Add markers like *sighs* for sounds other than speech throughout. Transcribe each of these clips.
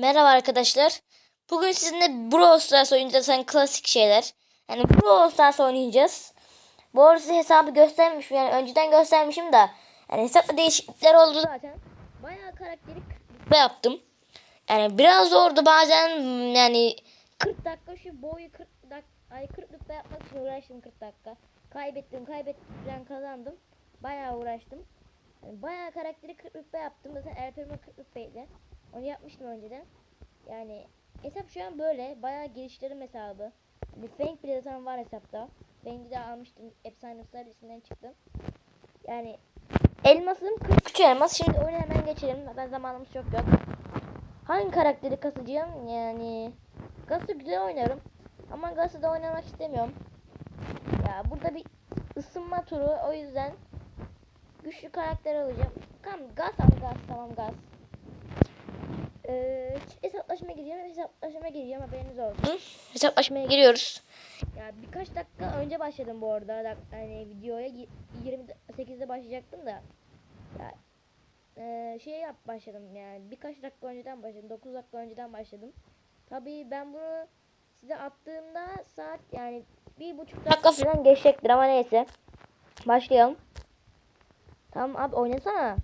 Merhaba arkadaşlar. Bugün sizinle Brawl Stars oynayacağız. Hani klasik şeyler. Yani Brawl Stars oynayacağız. Bu arada size hesabı göstermişim. Yani önceden göstermişim de. Yani hesapta değişiklikler oldu zaten. Bayağı karakteri kırpma yaptım. Yani biraz zordu bazen yani 40 dakika şu boyu 40 dakika ay 40 dakika yapmak için uğraştım 40 dakika. Kaybettim kaybettim falan kazandım. Bayağı uğraştım. Yani bayağı karakteri 40 rütbe yaptım. Zaten Ertuğrul'un 40 rütbeydi. Onu yapmıştım önceden. Yani hesap şu an böyle. Bayağı geliştirdim hesabı. Hani Fang bile zaten var hesapta. Fang'i de almıştım. Efsane servisinden çıktım. Yani elmasım 43 elmas. Şimdi oyuna hemen geçelim. Zaten zamanımız çok yok. Hangi karakteri kasacağım? Yani Gas'ı güzel oynarım. Ama Gas'ı da oynamak istemiyorum. Ya burada bir ısınma turu. O yüzden güçlü karakter alacağım. Tamam Gas al Gas. Tamam Gas. Ee, hesaplaşmaya gidiyorum. Hesaplaşmaya gireceğim haberiniz olsun. Hesaplaşmaya giriyoruz. Ya birkaç dakika önce başladım bu arada. Hani videoya y- 28'de başlayacaktım da. Ya ee, şey yap başladım yani birkaç dakika önceden başladım. 9 dakika önceden başladım. Tabii ben bunu size attığımda saat yani bir buçuk dakika falan geçecektir ama neyse. Başlayalım. Tamam abi oynasana.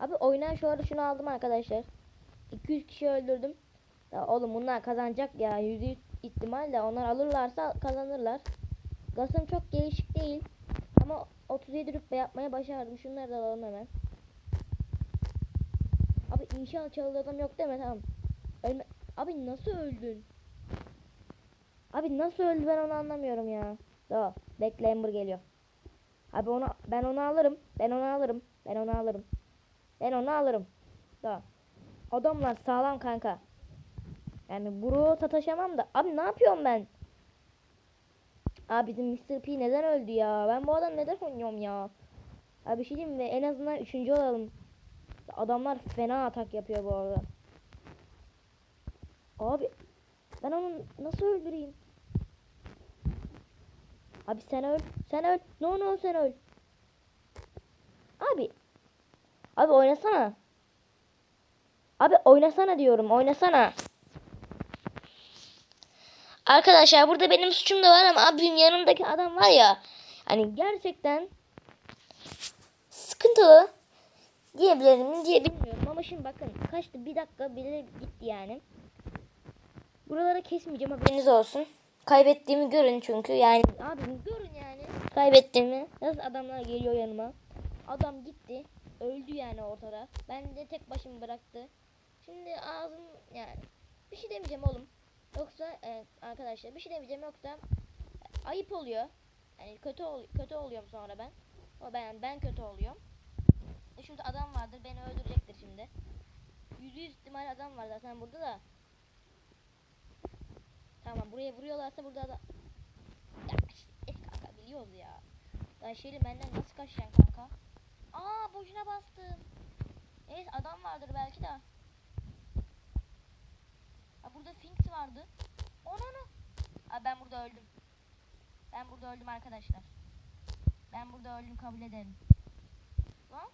Abi oyna şu arada şunu aldım arkadaşlar. 200 kişi öldürdüm. Ya oğlum bunlar kazanacak ya. %100 ihtimalle onlar alırlarsa kazanırlar. Gasım çok gelişik değil. Ama 37 rütbe yapmaya başardım. Şunları da alalım hemen. Abi inşallah çalıda adam yok deme tamam. Ölme. Abi nasıl öldün? Abi nasıl öldü ben onu anlamıyorum ya. Daha bekle Ember geliyor. Abi onu ben onu alırım. Ben onu alırım. Ben onu alırım. Ben onu alırım. Daha. Adamlar sağlam kanka. Yani buru sataşamam da. Abi ne yapıyorum ben? Abi bizim Mr. P neden öldü ya? Ben bu adam neden oynuyorum ya? Abi bir şey diyeyim mi? En azından üçüncü olalım. Adamlar fena atak yapıyor bu arada. Abi ben onu nasıl öldüreyim? Abi sen öl. Sen öl. No no sen öl. Abi. Abi oynasana. Abi oynasana diyorum. Oynasana. Arkadaşlar burada benim suçum da var ama abim yanımdaki adam var ya. Hani gerçekten sıkıntılı diyebilirim diye bilmiyorum ama şimdi bakın kaçtı bir dakika bile gitti yani. Buraları kesmeyeceğim haberiniz olsun. Kaybettiğimi görün çünkü yani abi görün yani. Kaybettiğimi nasıl adamlar geliyor yanıma. Adam gitti öldü yani ortada. Ben de tek başıma bıraktı. Şimdi ağzım yani bir şey demeyeceğim oğlum. Yoksa evet, arkadaşlar bir şey demeyeceğim yoksa ayıp oluyor. Yani kötü ol kötü oluyorum sonra ben. O ben ben kötü oluyorum. E şurada adam vardır beni öldürecektir şimdi. Yüzde yüz ihtimal adam var zaten burada da. Tamam buraya vuruyorlarsa burada da. Ya et kanka biliyoruz ya. Ya Şeli benden nasıl kaçacaksın kanka? Aa boşuna bastım. Neyse adam vardır belki de. Burada Finks vardı. Onu. Abi ben burada öldüm. Ben burada öldüm arkadaşlar. Ben burada öldüm kabul ederim. Lan.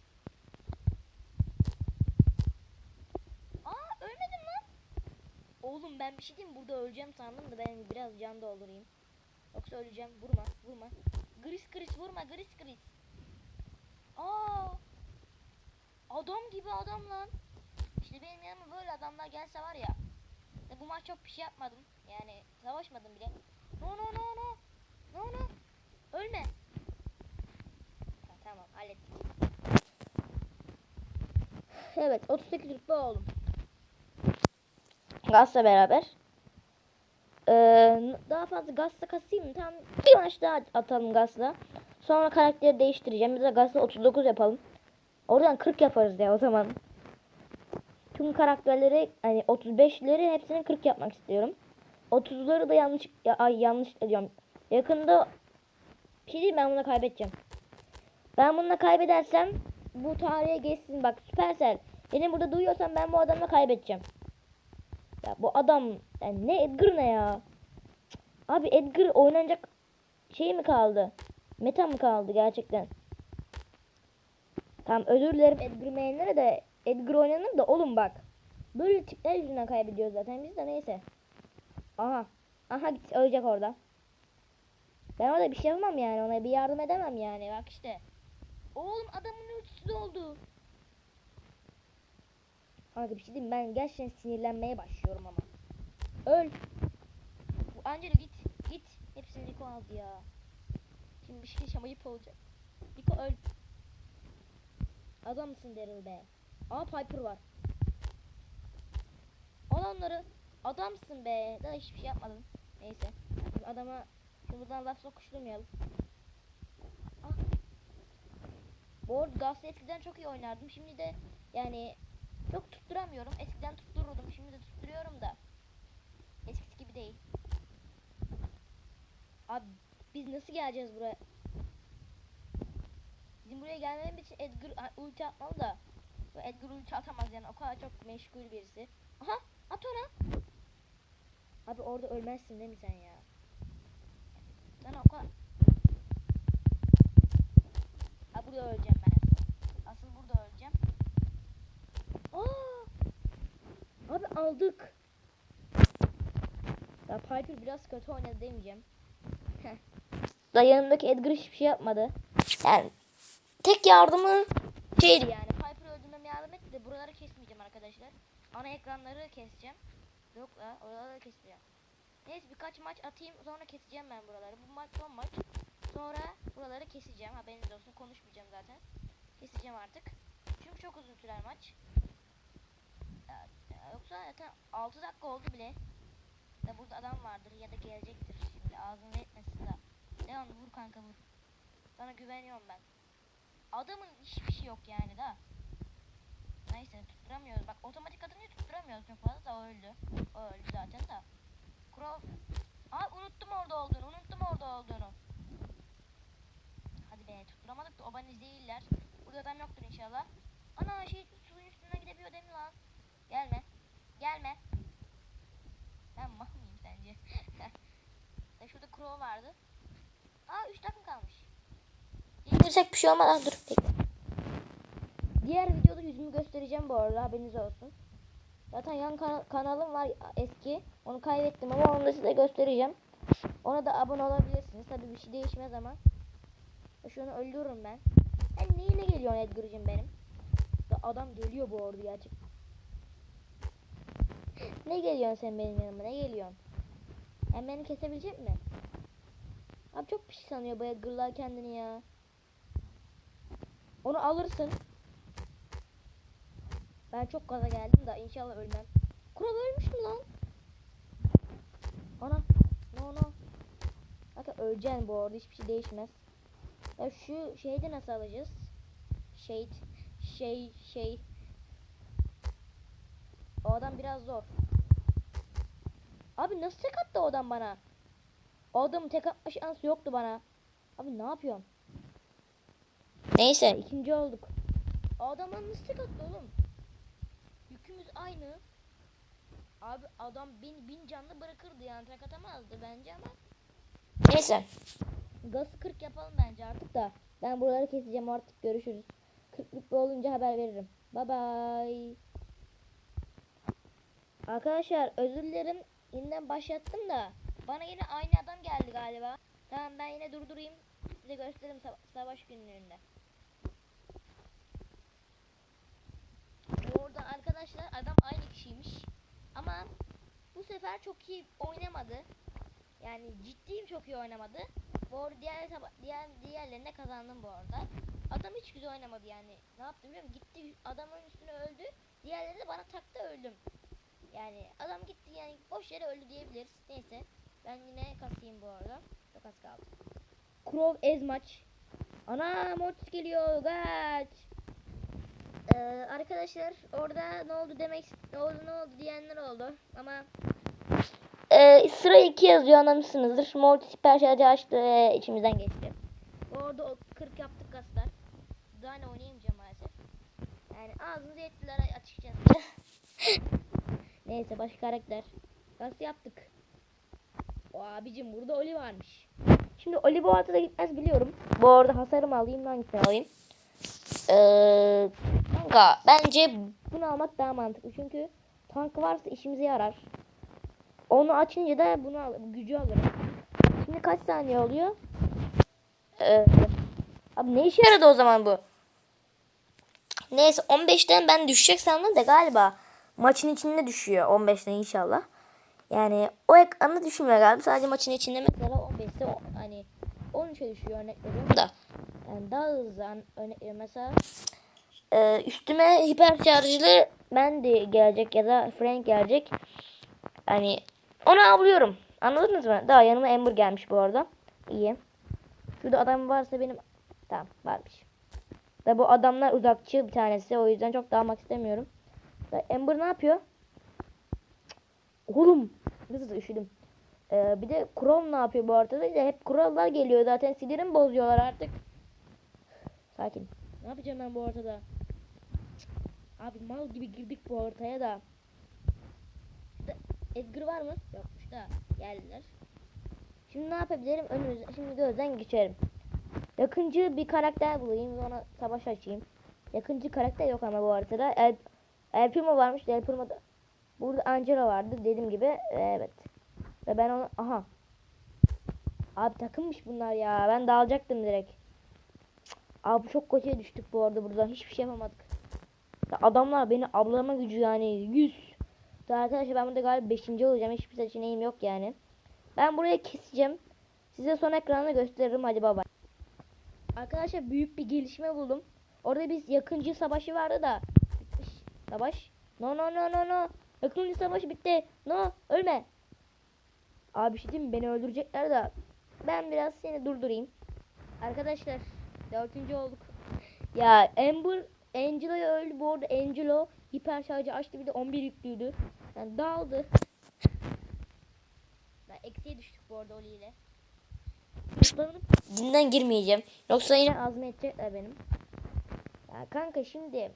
Aa ölmedim lan. Oğlum ben bir şey diyeyim burada öleceğim sandım da ben biraz can doldurayım. Yoksa öleceğim. Vurma vurma. Gris gris vurma gris gris. Aa. Adam gibi adam lan. İşte benim yanıma böyle adamlar gelse var ya. Bu maç çok bir şey yapmadım. Yani savaşmadım bile. No no no no. No no. Ölme. Ha, tamam hallettik. Evet 38 rütbe oldum. Gazla beraber. Ee, daha fazla gazla kasayım mı? Tamam bir maç daha atalım gazla. Sonra karakteri değiştireceğim. Biz de gazla 39 yapalım. Oradan 40 yaparız ya o zaman. Tüm karakterleri hani 35'leri hepsini 40 yapmak istiyorum. 30'ları da yanlış ya, ay yanlış diyorum. Yakında bir ben bunu kaybedeceğim. Ben bunu kaybedersem bu tarihe geçsin bak Supercell. Beni burada duyuyorsan ben bu adamla kaybedeceğim. Ya bu adam yani ne Edgar ne ya? Abi Edgar oynanacak şey mi kaldı? Meta mı kaldı gerçekten? Tamam özür dilerim Edgar beğenlere de Edgar oynanır da oğlum bak. Böyle tipler yüzünden kaybediyoruz zaten biz de neyse. Aha. Aha git ölecek orada. Ben orada bir şey yapamam yani ona bir yardım edemem yani bak işte. Oğlum adamın ultisi oldu. Kanka bir şey diyeyim ben gerçekten sinirlenmeye başlıyorum ama. Öl. Angelo git git. Hepsini Rico aldı ya. Şimdi bir şey diyeceğim ayıp olacak. Rico öl. Adamsın Daryl be. Aa Piper var. Al onları. Adamsın be. Daha hiçbir şey yapmadın. Neyse. Adama şimdi buradan laf sokuşturmayalım. Ah. Bu arada Gaz'da eskiden çok iyi oynardım. Şimdi de yani çok tutturamıyorum. Eskiden tuttururdum. Şimdi de tutturuyorum da. Eskisi gibi değil. Abi biz nasıl geleceğiz buraya? Bizim buraya gelmemiz için Edgar ulti atmalı da. Edgar ulti atamaz yani o kadar çok meşgul birisi. Aha at ona. Abi orada ölmezsin değil mi sen ya? Sen o kadar... Ha burada öleceğim ben asıl. Asıl burada öleceğim. Aa! Abi aldık. Ya Piper biraz kötü oynadı demeyeceğim. da yanındaki Edgar hiçbir şey yapmadı. Yani tek yardımı şeydi yani. Piper öldürmeme yardım etti de buraları kesmeyeceğim arkadaşlar. Ana ekranları keseceğim. Yok la oraları keseceğim. Neyse birkaç maç atayım sonra keseceğim ben buraları. Bu maç son maç. Sonra buraları keseceğim. Haberiniz olsun konuşmayacağım zaten. Keseceğim artık. Çünkü çok uzun sürer maç. Ya- ya Yoksa zaten 6 dakika oldu bile. Da burada adam vardır ya da gelecektir şimdi ağzını etmesin de. Devam vur kanka vur. Sana güveniyorum ben. Adamın hiçbir şey yok yani da. Neyse tutturamıyoruz. Bak otomatik atınca tutturamıyoruz çok fazla da öldü. O öldü zaten da. Crow. Aa unuttum orada olduğunu. Unuttum orada olduğunu. Hadi be tutturamadık da obaniz değiller. Burada adam yoktur inşallah. Ana şey suyun üstünden gidebiliyor değil mi lan? Gelme. Gelme. Ben mah mıyım sence? *laughs* Şurada crow vardı. Aa 3 takım kalmış. İndirsek bir şey olmadan dur bekle. Diğer videoda yüzümü göstereceğim bu arada haberiniz olsun. Zaten yan kana- kanalım var eski. Onu kaybettim ama onu da size göstereceğim. Ona da abone olabilirsiniz. Tabii bir şey değişmez ama. Şunu öldürürüm ben. Sen neyine geliyorsun Edgar'cığım benim? Ya adam geliyor bu arada gerçek. ne geliyorsun sen benim yanıma? Ne geliyorsun? Sen beni kesebilecek mi? Abi çok pis sanıyor bu Edgar'lar kendini ya. Onu alırsın. Ben çok gaza geldim da inşallah ölmem. Kural ölmüş mü lan? Ana. No no. Bakın öleceksin bu arada hiçbir şey değişmez. Ya şu şeyi de nasıl alacağız? Şey şey şey. O adam biraz zor. Abi nasıl tek attı o adam bana? O adamın tek atma şansı yoktu bana. Abi ne yapıyorsun? Neyse ikinci olduk. O adam bana nasıl tek attı oğlum? Aynı. Abi adam bin, bin canlı bırakırdı yani tek atamazdı bence ama. Neyse. Gazı 40 yapalım bence artık da. Ben buraları keseceğim artık görüşürüz. 40'lık bir olunca haber veririm. Bye bye. Arkadaşlar özür dilerim. Yeniden başlattım da. Bana yine aynı adam geldi galiba. Tamam ben yine durdurayım. Size göstereyim sa- savaş günlüğünde. Orada arkadaşlar adam aynı kişiymiş. Ama bu sefer çok iyi oynamadı. Yani ciddiyim çok iyi oynamadı. Bu arada diğer diğer diğerlerine kazandım bu arada. Adam hiç güzel oynamadı yani. Ne yaptım biliyor musun? Gitti adamın üstüne öldü. Diğerleri de bana taktı öldüm. Yani adam gitti yani boş yere öldü diyebiliriz. Neyse. Ben yine kasayım bu arada. Çok az kaldı. Crow ez maç. Ana Mortis geliyor. Kaç. Ee, arkadaşlar orada ne oldu demek ne oldu ne oldu diyenler oldu ama ee, sıra 2 yazıyor anlamışsınızdır. Mortis süper şarjı açtı ve içimizden geçti. Orada o 40 yaptık kaslar. Daha ne oynayamayacağım maalesef. Yani ağzımıza ettiler açıkçası. *laughs* Neyse başka karakter. Nasıl yaptık? O abicim burada Oli varmış. Şimdi Oli bu altıda gitmez biliyorum. Bu arada hasarımı alayım hangisini alayım? Ee, bence bunu almak daha mantıklı çünkü tank varsa işimize yarar. Onu açınca da bunu al, gücü alırım. Şimdi kaç saniye oluyor? Ee, abi ne işe yaradı o zaman bu? Neyse 15'ten ben düşecek sandım da galiba maçın içinde düşüyor 15'ten inşallah. Yani o ekranda düşmüyor galiba. Sadece maçın içinde mesela 15'te o- hani 13'e düşüyor örnek veriyorum da. Yani daha hızlı veriyorum mesela. Ee, üstüme hiper şarjlı ben de gelecek ya da Frank gelecek. Hani onu avlıyorum. Anladınız mı? Daha yanıma Ember gelmiş bu arada. İyi. Şurada adam varsa benim... Tamam varmış. Ve bu adamlar uzakçı bir tanesi. O yüzden çok dağılmak istemiyorum. Ve Ember ne yapıyor? Oğlum. Hızlı üşüdüm. Ee, bir de Kron ne yapıyor bu arada? Hep kurallar geliyor zaten. Sinirimi bozuyorlar artık. Sakin. Ne yapacağım ben bu ortada? Abi mal gibi girdik bu ortaya da. Edgar var mı? Yokmuş da. Geldiler. Şimdi ne yapabilirim? Önümüzde, şimdi gözden geçerim. Yakıncı bir karakter bulayım ve ona savaş açayım. Yakıncı karakter yok ama bu haritada. El, El varmış. El Primo da. Burada Angela vardı dediğim gibi. Evet. Ve ben onu... Aha. Abi takılmış bunlar ya. Ben dağılacaktım direkt. Abi çok kötüye düştük bu arada buradan. Hiçbir şey yapamadık. Ya adamlar beni ablama gücü yani 100. Daha arkadaşlar ben burada galiba 5. olacağım. Hiçbir seçeneğim yok yani. Ben buraya keseceğim. Size son ekranda gösteririm. Hadi baba. Arkadaşlar büyük bir gelişme buldum. Orada biz yakıncı savaşı vardı da. Bitmiş. Savaş. No no no no no. Yakıncı savaşı bitti. No ölme. Abi şey diyeyim? Beni öldürecekler de. Ben biraz seni durdurayım. Arkadaşlar dördüncü olduk. Ya Amber Angelo öldü bu arada Angelo hiper şarjı açtı bir de 11 yüklüydü. Yani dağıldı. Ben eksiye düştük bu arada Oli ile. Dinden girmeyeceğim. Yoksa yine azmetecekler benim. Ya kanka şimdi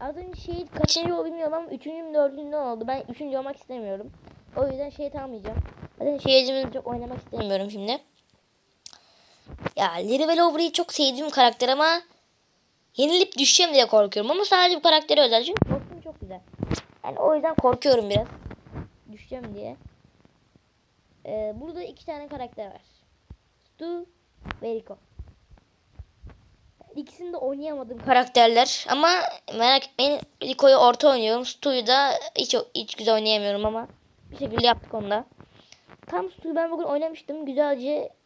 Az önce şey kaçıncı oldu bilmiyorum ama üçüncü mü dördüncü mü oldu. Ben üçüncü olmak istemiyorum. O yüzden şey almayacağım. Zaten şeycimizi çok oynamak istemiyorum şimdi. Ya Larry ve çok sevdiğim karakter ama yenilip düşeceğim diye korkuyorum. Ama sadece bu karakteri özel. Çünkü kostüm çok güzel. Yani o yüzden korkuyorum biraz. Düşeceğim diye. Ee, burada iki tane karakter var. Stu ve Rico. İkisini de oynayamadığım karakterler ama merak etmeyin Rico'yu orta oynuyorum. Stu'yu da hiç, hiç güzel oynayamıyorum ama bir şekilde yaptık onu da. Tam Stu'yu ben bugün oynamıştım. Güzelce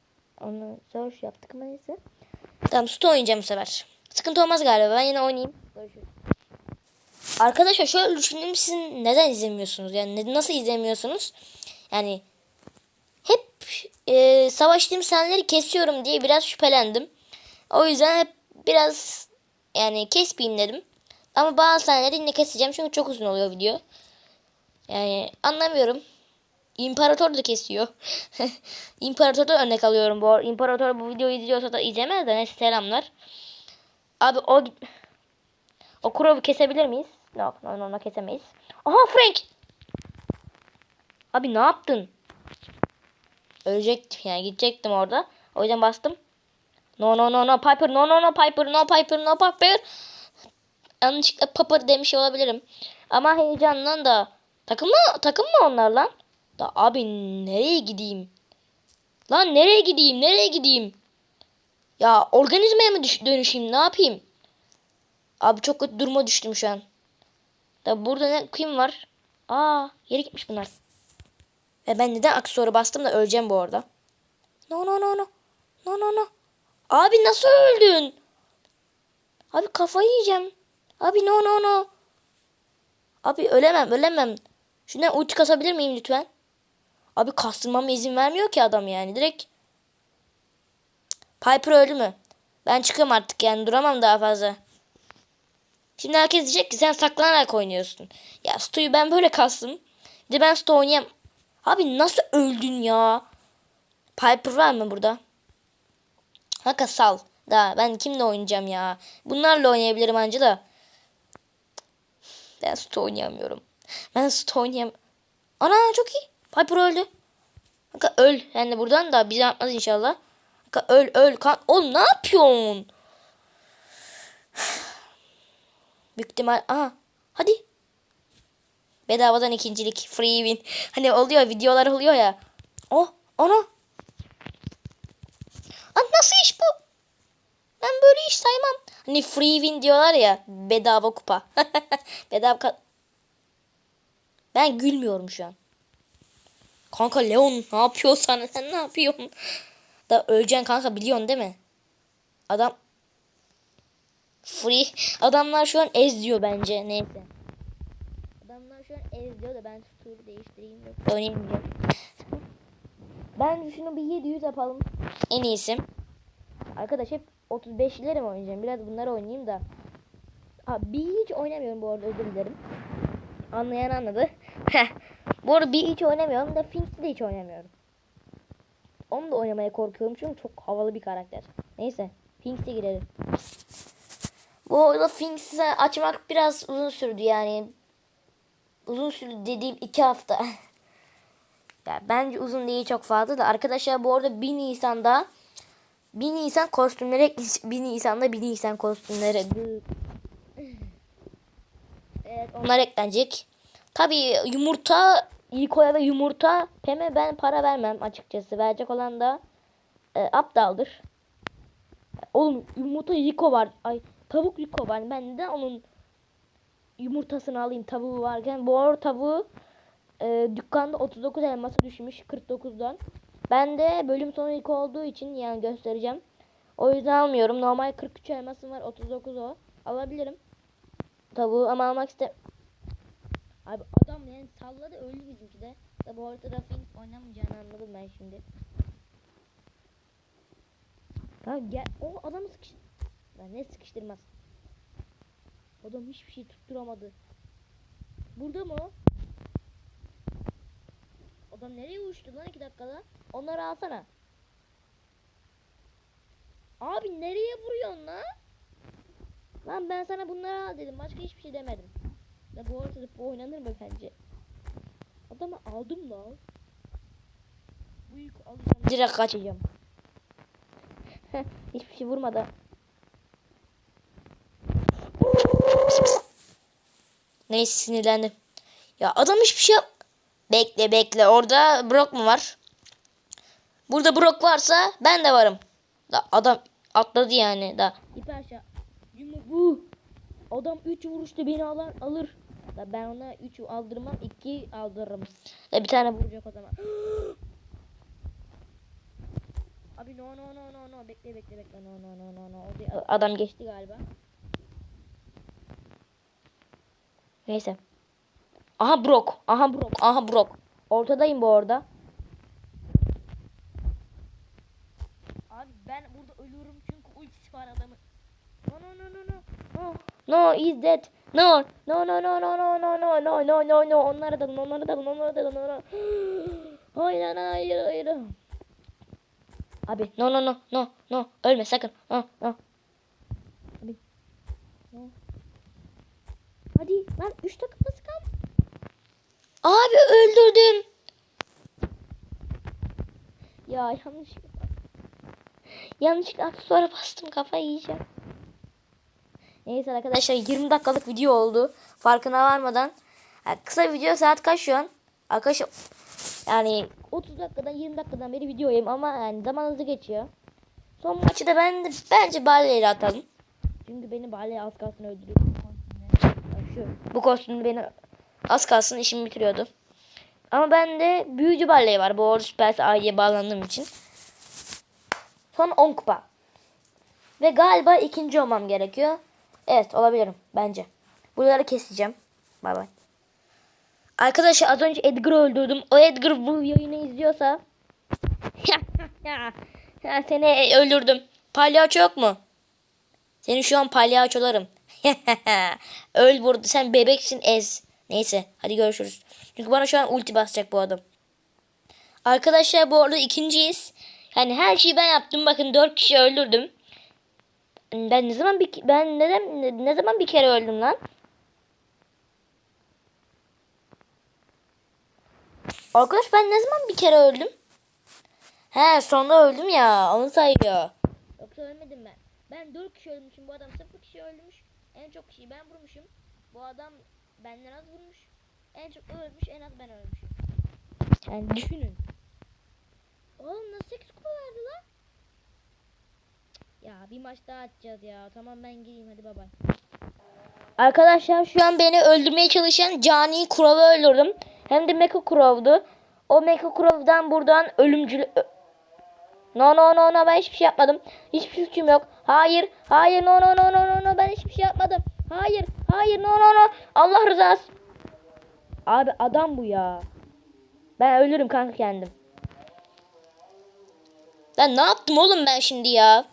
onu search yaptık ama neyse. Tamam Stu oynayacağım bu sefer. Sıkıntı olmaz galiba. Ben yine oynayayım. Görüşürüz. Arkadaşlar şöyle düşündüm siz neden izlemiyorsunuz? Yani nasıl izlemiyorsunuz? Yani hep e, savaştığım sahneleri kesiyorum diye biraz şüphelendim. O yüzden hep biraz yani kesmeyeyim dedim. Ama bazı sahneleri yine keseceğim çünkü çok uzun oluyor video. Yani anlamıyorum. İmparator da kesiyor. *laughs* İmparator da örnek alıyorum bu. İmparator bu videoyu izliyorsa da izlemez de neyse selamlar. Abi o o Kurov'u kesebilir miyiz? Yok, no, no, no, kesemeyiz. Aha Frank! Abi ne yaptın? Ölecektim yani gidecektim orada. O yüzden bastım. No no no no Piper no no no Piper no Piper no Piper. Yanlışlıkla Piper demiş olabilirim. Ama heyecandan da takım mı takım mı onlar lan? Da abi nereye gideyim? Lan nereye gideyim? Nereye gideyim? Ya organizmaya mı dönüşeyim? Ne yapayım? Abi çok kötü duruma düştüm şu an. Da burada ne kim var? Aa, yere gitmiş bunlar. Ve ben neden aksesuarı bastım da öleceğim bu arada. No no no no. No no no. Abi nasıl öldün? Abi kafayı yiyeceğim. Abi no no no. Abi ölemem ölemem. Şundan ulti kasabilir miyim lütfen? Abi kastırmama izin vermiyor ki adam yani. Direkt. Piper öldü mü? Ben çıkıyorum artık yani duramam daha fazla. Şimdi herkes diyecek ki sen saklanarak oynuyorsun. Ya Stu'yu ben böyle kastım. Bir de ben Stu oynayam. Abi nasıl öldün ya? Piper var mı burada? Haka sal. Da ben kimle oynayacağım ya? Bunlarla oynayabilirim anca da. Ben Stu oynayamıyorum. Ben Stu oynayam. Ana çok iyi. Piper öldü. Haka öl. Yani de buradan da bize atmaz inşallah. Haka öl öl. Kan Oğlum ne yapıyorsun? *sighs* Büyük ihtimal. Aha. Hadi. Bedavadan ikincilik. Free win. Hani oluyor videolar oluyor ya. Oh onu. Lan nasıl iş bu? Ben böyle iş saymam. Hani free win diyorlar ya. Bedava kupa. *laughs* bedava Ben gülmüyorum şu an. Kanka Leon ne yapıyorsan *laughs* sen ne yapıyorsun? Da öleceksin kanka biliyorsun değil mi? Adam free adamlar şu an ez diyor bence neyse. Adamlar şu an ez diyor da ben tur değiştireyim yok oynayamayacağım. ben şunu bir 700 yapalım. En iyisi. Arkadaş hep 35'leri mi oynayacağım? Biraz bunları oynayayım da. Ha, bir hiç oynamıyorum bu arada özür dilerim. Anlayan anladı. *laughs* bu arada bir hiç oynamıyorum da Finks'i de hiç oynamıyorum. Onu da oynamaya korkuyorum çünkü çok havalı bir karakter. Neyse Finks'e girelim. Bu arada Finks'i açmak biraz uzun sürdü yani. Uzun sürdü dediğim iki hafta. *laughs* ya bence uzun değil çok fazla da. Arkadaşlar bu arada 1 Nisan'da 1 Nisan kostümleri *laughs* 1 Nisan'da 1 Nisan kostümleri. *laughs* Evet onlar eklenecek. Tabii yumurta İlko'ya ve yumurta Pem'e ben para vermem açıkçası. Verecek olan da e, aptaldır. Oğlum yumurta Rico var. Ay tavuk Rico var. Ben neden onun yumurtasını alayım tavuğu varken. Bu arada tavuğu e, dükkanda 39 elması düşmüş 49'dan. Ben de bölüm sonu ilk olduğu için yani göstereceğim. O yüzden almıyorum. Normal 43 elmasım var 39 o. Alabilirim. Tavuğu ama almak iste Abi adam yani salladı öldü bizimki de. Da bu arada Raffin oynamayacağını anladım ben şimdi. Tamam gel. O adamı sıkıştır. Ben ne sıkıştırmaz. Adam hiçbir şey tutturamadı. Burada mı o? Adam nereye uçtu lan iki dakikada? Onları alsana. Abi nereye vuruyorsun lan? Lan ben sana bunları al dedim. Başka hiçbir şey demedim. Ya bu arada bu oynanır mı bence? Adamı aldım lan. Bu yük alacağım. Direkt kaçacağım. *laughs* Hiçbir şey vurmadı. Neyse sinirlendim. Ya adam hiçbir şey yap. Bekle bekle orada Brock mu var? Burada Brock varsa ben de varım. Da adam atladı yani da. İp aşağı. Yumu bu. Adam 3 vuruşta beni alır alır. Ben ona 3 aldırmam 2 aldırırım. Da bir tane vuracak o zaman. *gasps* Abi no no no no no bekle bekle bekle no no no no no. Adam geçti galiba. Neyse. Aha Brock. Aha Brock. Aha Brock. Ortadayım bu arada. Abi ben burada ölüyorum çünkü ultisi var adamın. No no no no no. No. No is dead. No. No no no no no no no no no no no. Onlara dalın onlara dalın onlara dalın onlara. Hayır hayır hayır. Abi no no no no no. Ölme sakın. No no. Abi. Hadi lan 3 dakika nasıl kaldı? Abi öldürdüm. Ya yanlış. Yanlışlıkla aksesuara bastım kafayı yiyeceğim. Neyse arkadaşlar 20 dakikalık video oldu. Farkına varmadan. Yani kısa video saat kaç şu an? Arkadaşlar yani 30 dakikadan 20 dakikadan beri videoyum ama yani zaman hızlı geçiyor. Son maçı da ben de, bence Barley'le atalım. Çünkü beni Barley az kalsın öldürüyor. Bu kostümle beni az kalsın işimi bitiriyordu. Ama bende büyücü Barley var. Bu arada Süpersel aileye bağlandığım için. Son 10 kupa. Ve galiba ikinci olmam gerekiyor. Evet olabilirim bence. Buraları keseceğim. Bay bay. Arkadaşlar az önce Edgar'ı öldürdüm. O Edgar bu yayını izliyorsa *laughs* seni öldürdüm. Palyaço yok mu? Seni şu an palyaçolarım. *laughs* Öl burada. Sen bebeksin ez. Neyse hadi görüşürüz. Çünkü bana şu an ulti basacak bu adam. Arkadaşlar bu arada ikinciyiz. Yani her şeyi ben yaptım. Bakın dört kişi öldürdüm. Ben ne zaman bir ben neden ne, ne zaman bir kere öldüm lan? Arkadaş ben ne zaman bir kere öldüm? He sonunda öldüm ya. Onu sayıyor. Yoksa ölmedim ben. Ben 4 kişi ölmüşüm. Bu adam 0 kişi öldürmüş. En çok kişiyi ben vurmuşum. Bu adam benden az vurmuş. en çok ölmüş en az ben ölmüşüm. Yani düşünün. Oğlum nasıl 8 kupa verdi lan? Ya bir maç daha atacağız ya. Tamam ben gireyim hadi bay bay. Arkadaşlar şu an beni öldürmeye çalışan Cani Kurov'u öldürdüm. Hem de Mecha Kurov'du. O Mecha Kurov'dan buradan ölümcül... No no no no ben hiçbir şey yapmadım. Hiçbir suçum yok. Hayır. Hayır no no no no no no ben hiçbir şey yapmadım. Hayır. Hayır no no no. Allah rızası. Abi adam bu ya. Ben ölürüm kanka kendim. Ben ne yaptım oğlum ben şimdi ya?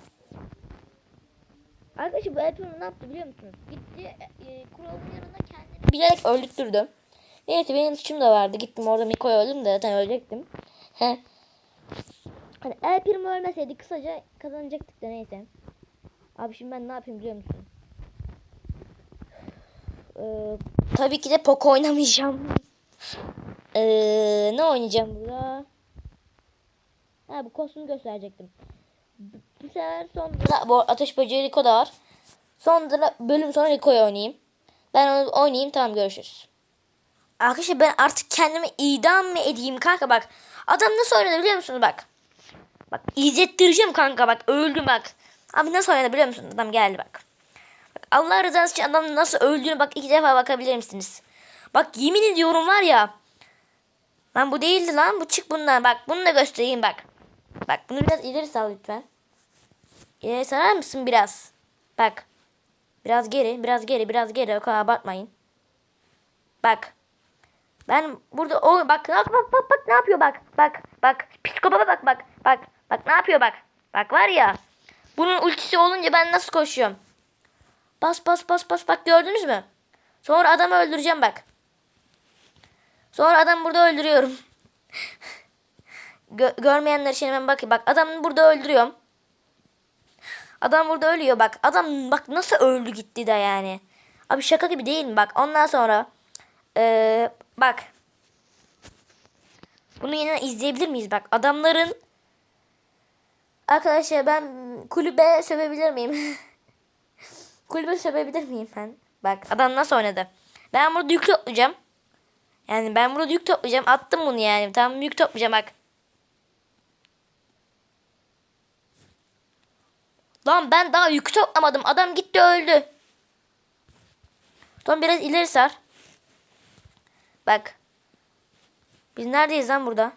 Arkadaşlar bu Ertuğrul ne yaptı biliyor musunuz? Gitti e, e, kuralın yanına kendini bilerek öldürttürdü. Neyse benim suçum da vardı. Gittim orada Miko'yu öldüm de zaten ölecektim. Hani El Primo ölmeseydi kısaca kazanacaktık da neyse. Abi şimdi ben ne yapayım biliyor musun? Ee, tabii ki de Poco oynamayacağım. Ee, ne oynayacağım burada? Ha bu kostümü gösterecektim. Bu sefer sonra bu ateş böceği Rico da var. Sonra bölüm sonra Rico'yu oynayayım. Ben onu oynayayım tamam görüşürüz. Arkadaşlar ben artık kendimi idam mı edeyim kanka bak. Adam nasıl oynadı biliyor musunuz bak. Bak izlettireceğim kanka bak öldüm bak. Abi nasıl oynadı biliyor musunuz adam geldi bak. Bak Allah rızası için adam nasıl öldüğünü bak iki defa bakabilir misiniz? Bak yemin ediyorum var ya. Lan bu değildi lan bu çık bundan bak bunu da göstereyim bak. Bak bunu biraz ileri sal lütfen. İleri sarar mısın biraz? Bak. Biraz geri, biraz geri, biraz geri. O kadar abartmayın. Bak. Ben burada o bak bak bak bak bak ne yapıyor bak. Bak bak psikopata bak bak bak. Bak ne yapıyor bak. Bak var ya. Bunun ultisi olunca ben nasıl koşuyorum. Bas bas bas bas bak gördünüz mü? Sonra adamı öldüreceğim bak. Sonra adam burada öldürüyorum. *laughs* Gö- görmeyenler için hemen bakayım. Bak adamı burada öldürüyorum. Adam burada ölüyor bak. Adam bak nasıl öldü gitti de yani. Abi şaka gibi değil mi? Bak ondan sonra ee, bak. Bunu yeniden izleyebilir miyiz? Bak adamların Arkadaşlar ben kulübe sövebilir miyim? *laughs* kulübe sövebilir miyim ben? Bak adam nasıl oynadı. Ben burada yük toplayacağım. Yani ben burada yük toplayacağım. Attım bunu yani. Tamam yük toplayacağım bak. Lan ben daha yük toplamadım. Adam gitti öldü. Son biraz ileri sar. Bak. Biz neredeyiz lan burada?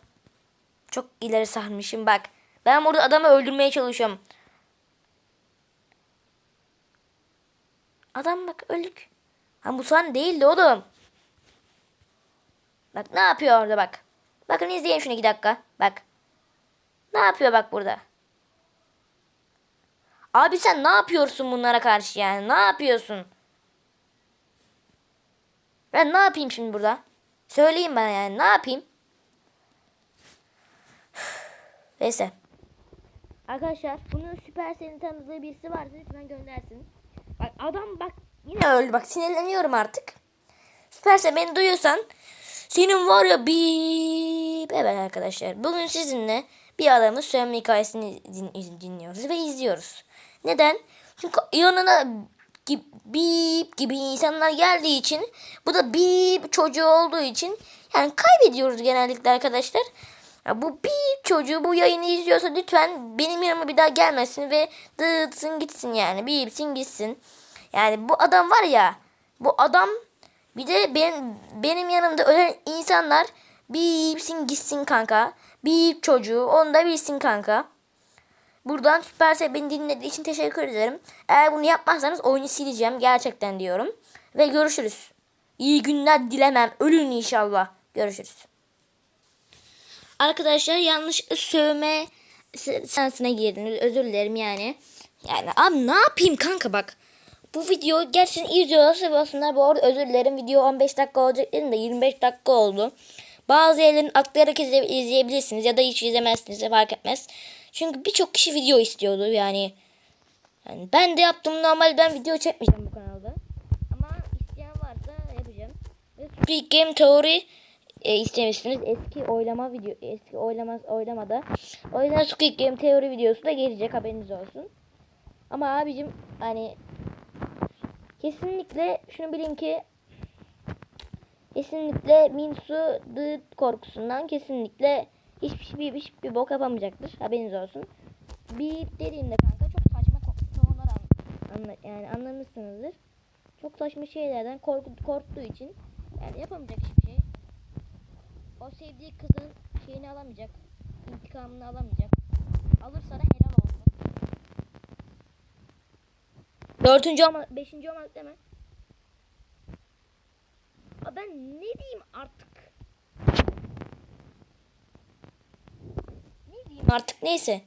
Çok ileri sarmışım bak. Ben burada adamı öldürmeye çalışıyorum. Adam bak öldük. Ha bu sen değildi oğlum. Bak ne yapıyor orada bak. Bakın izleyin şunu iki dakika. Bak. Ne yapıyor bak burada. Abi sen ne yapıyorsun bunlara karşı yani? Ne yapıyorsun? Ben ne yapayım şimdi burada? Söyleyin bana yani ne yapayım? *sighs* Neyse. Arkadaşlar bunun Supercell'in tanıdığı birisi varsa lütfen göndersin. Bak adam bak yine öldü bak sinirleniyorum artık. Supercell beni duyuyorsan senin var ya bip. Evet arkadaşlar bugün sizinle bir adamın sövme hikayesini din- dinliyoruz ve izliyoruz. Neden? Çünkü yanına gibi, gibi insanlar geldiği için bu da bip çocuğu olduğu için yani kaybediyoruz genellikle arkadaşlar. Ya bu bip çocuğu bu yayını izliyorsa lütfen benim yanıma bir daha gelmesin ve dağıtsın gitsin yani bipsin gitsin. Yani bu adam var ya bu adam bir de ben, benim yanımda ölen insanlar bipsin gitsin kanka. Bip çocuğu onu da bilsin kanka. Buradan Supercell beni dinlediği için teşekkür ederim. Eğer bunu yapmazsanız oyunu sileceğim gerçekten diyorum. Ve görüşürüz. İyi günler dilemem. Ölün inşallah. Görüşürüz. Arkadaşlar yanlış sövme sensine girdiniz. Özür dilerim yani. Yani abi ne yapayım kanka bak. Bu video gerçekten izliyorlarsa basınlar. Bu arada özür dilerim. Video 15 dakika olacak dedim de 25 dakika oldu. Bazı yerlerin atlayarak izle- izleyebilirsiniz ya da hiç izlemezsiniz fark etmez. Çünkü birçok kişi video istiyordu yani. yani. Ben de yaptım normal ben video çekmeyeceğim bu kanalda. Ama isteyen varsa yapacağım. Squid Game Theory e, istemişsiniz. Eski oylama video eski oylama oylamada. O yüzden Squid Game Theory videosu da gelecek haberiniz olsun. Ama abicim hani kesinlikle şunu bilin ki Kesinlikle Minsu dıt korkusundan kesinlikle hiçbir, hiçbir, hiçbir bok yapamayacaktır. Haberiniz olsun. Bir dediğimde kanka çok saçma ko- konular an, anla, yani anlamışsınızdır. Çok saçma şeylerden korku, korktuğu için yani yapamayacak hiçbir şey. O sevdiği kızın şeyini alamayacak. intikamını alamayacak. Alırsa da helal olsun. Dördüncü ama beşinci olmadık deme. Aa, ben ne diyeyim artık? Ne diyeyim artık neyse.